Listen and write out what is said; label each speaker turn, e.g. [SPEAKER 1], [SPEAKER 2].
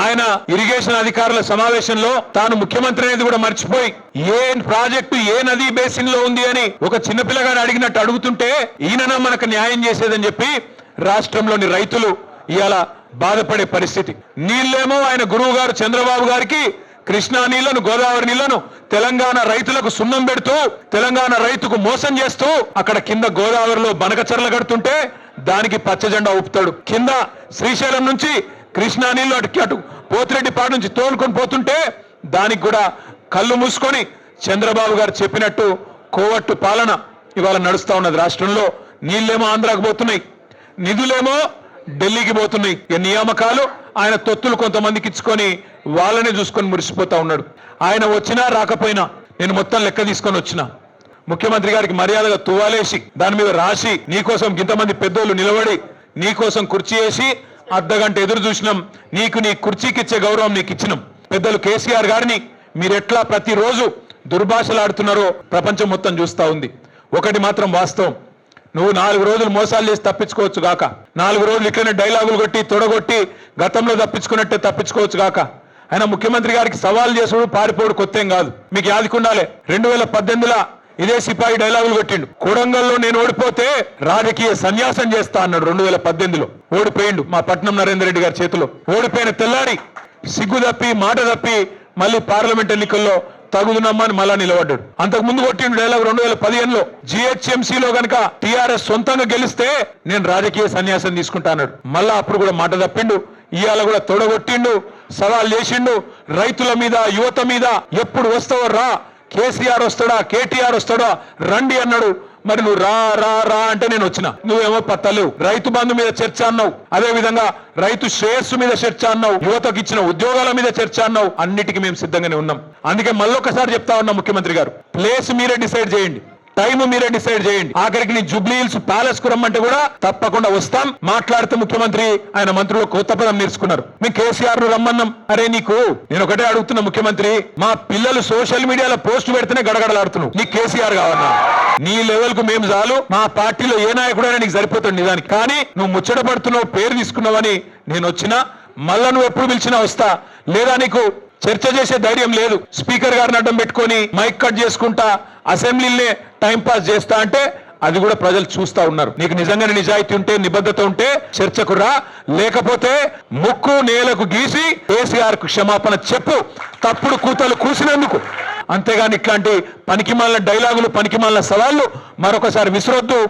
[SPEAKER 1] ఆయన ఇరిగేషన్ అధికారుల సమావేశంలో తాను ముఖ్యమంత్రి అనేది కూడా మర్చిపోయి ఏ ప్రాజెక్టు ఏ నదీ బేసిన్లో ఉంది అని ఒక చిన్నపిల్లగాడు అడిగినట్టు అడుగుతుంటే ఈయన మనకు న్యాయం చేసేదని చెప్పి రాష్ట్రంలోని రైతులు ఇవాళ బాధపడే పరిస్థితి. నీళ్ళేమో ఆయన గురువు గారు చంద్రబాబు గారికి కృష్ణా నీళ్ళను గోదావరి నీళ్ళను తెలంగాణ రైతులకు సున్నం పెడుతూ తెలంగాణ రైతుకు మోసం చేస్తూ అక్కడ కింద గోదావరిలో బనకచర్ల కడుతుంటే దానికి పచ్చ జెండా ఊపుతాడు. కింద శ్రీశైలం నుంచి కృష్ణా నీళ్ళు అటు అటు పోతిరెడ్డిపాడు నుంచి తోలుకొని పోతుంటే దానికి కూడా కళ్ళు మూసుకొని చంద్రబాబు గారు చెప్పినట్టు కోవట్టు పాలన ఇవాళ నడుస్తూ ఉన్నది రాష్ట్రంలో. నీళ్ళేమో ఆంధ్రాకు పోతున్నాయి. నిధులేమో ఢిల్లీకి పోతున్నాయి. ఈ నియామకాలు ఆయన తొత్తులు కొంతమందికి ఇచ్చుకొని వాళ్ళనే చూసుకొని మురిసిపోతా ఉన్నాడు. ఆయన వచ్చినా రాకపోయినా నేను మొత్తం లెక్క తీసుకొని వచ్చిన. ముఖ్యమంత్రి గారికి మర్యాదగా తువ్వాలేసి దాని మీద రాసి నీకోసం ఇంతమంది పెద్దోళ్ళు నిలబడి నీకోసం కుర్చీ వేసి అర్ధగంట ఎదురు చూసినాం. నీకు నీ కుర్చీకి ఇచ్చే గౌరవం నీకు ఇచ్చినాం పెద్దలు కేసీఆర్ గారిని మీరెట్లా ప్రతిరోజు దుర్భాషలాడుతున్నారో ప్రపంచం మొత్తం చూస్తా ఉంది. ఒకటి మాత్రం వాస్తవం. నువ్వు నాలుగు రోజులు మోసాలు చేసి తప్పించుకోవచ్చు గాక. నాలుగు రోజులు ఇట్లనే డైలాగులు కొట్టి తొడగొట్టి గతంలో తప్పించుకున్నట్టే తప్పించుకోవచ్చు గాక. ఆయన ముఖ్యమంత్రి గారికి సవాల్ చేసుడు పారిపోడు కొత్తేం కాదు. మీకు యాదికుండాలే. రెండు వేల పద్దెనిమిదిలో ఇదే సిపాయి డైలాగులు కొట్టిండు. కొడంగల్లో నేను ఓడిపోతే రాజకీయ సన్యాసం చేస్తా అన్నాడు రెండు వేల పద్దెనిమిదిలో. ఓడిపోయిండు మా పట్నం నరేందర్ రెడ్డి గారి చేతిలో. ఓడిపోయిన తెల్లారి సిగ్గు తప్పి మాట తప్పి మళ్ళీ పార్లమెంట్ ఎన్నికల్లో తగుదునమ్మని మళ్ళా నిలబడ్డాడు. అంతకు ముందు కొట్టిండు డైలాగ్ రెండు వేల పదిహేనులో. జిహెచ్ఎంసీలో గనక టిఆర్ఎస్ సొంతంగా గెలిస్తే నేను రాజకీయ సన్యాసం తీసుకుంటా అన్నాడు. మళ్ళా అప్పుడు కూడా మాట తప్పిండు. ఇవాళ కూడా తొడగొట్టిండు సవాల్ చేసిండు. రైతుల మీద యువత మీద ఎప్పుడు వస్తావో రా. కేసీఆర్ వస్తాడా? కేటీఆర్ వస్తాడా? రండి అన్నాడు. మరి నువ్వు రా రా రా అంటే నేను వచ్చిన. నువ్వేమో పత్తలేవు రైతు బంధు మీద చర్చ అన్నావు. అదే విధంగా రైతు శ్రేయస్సు మీద చర్చ అన్నావు. యువతకు ఇచ్చిన ఉద్యోగాల మీద చర్చ అన్నావు. అన్నిటికీ మేము సిద్ధంగానే ఉన్నాం. అందుకే మళ్ళొకసారి చెప్తా ఉన్నాం ముఖ్యమంత్రి గారు. ప్లేస్ మీరే డిసైడ్ చేయండి. టైం మీరే డిసైడ్ చేయండి. ఆఖరికి నీ జూబ్లీ హిల్స్ ప్యాలెస్కు రమ్మంటే కూడా తప్పకుండా వస్తాం. మాట్లాడుతూ ముఖ్యమంత్రి ఆయన మంత్రులు కొత్త పదం నేర్చుకున్నారు. మేము కేసీఆర్ను రమ్మన్నాం. అరే నీకు నేను ఒకటే అడుగుతున్నా ముఖ్యమంత్రి మా పిల్లలు సోషల్ మీడియాలో పోస్ట్ పెడితేనే గడగడలాడుతున్నావు నీకు కేసీఆర్ కావన్నా నీ లెవెల్కు మేము చాలు. మా పార్టీలో ఏ నాయకుడైనా నీకు సరిపోతుంది నిజానికి. కానీ నువ్వు ముచ్చట పడుతున్నావు పేరు తీసుకున్నావని నేను వచ్చినా మళ్ళా నువ్వు ఎప్పుడు పిలిచినా వస్తా. లేదా నీకు చర్చ చేసే ధైర్యం లేదు. స్పీకర్ గారిని అడ్డం పెట్టుకొని మైక్ కట్ చేసుకుంటా అసెంబ్లీనే టైం పాస్ చేస్తా అంటే అది కూడా ప్రజలు చూస్తా ఉన్నారు. నీకు నిజంగానే నిజాయితీ ఉంటే నిబద్ధత ఉంటే చర్చకు రా. లేకపోతే ముక్కు నేలకు గీసి కేసీఆర్కు క్షమాపణ చెప్పు. తప్పుడు కూతలు కూసినందుకు. అంతేగాని ఇట్లాంటి పనికిమాలిన డైలాగులు పనికిమాలిన సవాళ్ళు మరొకసారి విసిరొద్దు.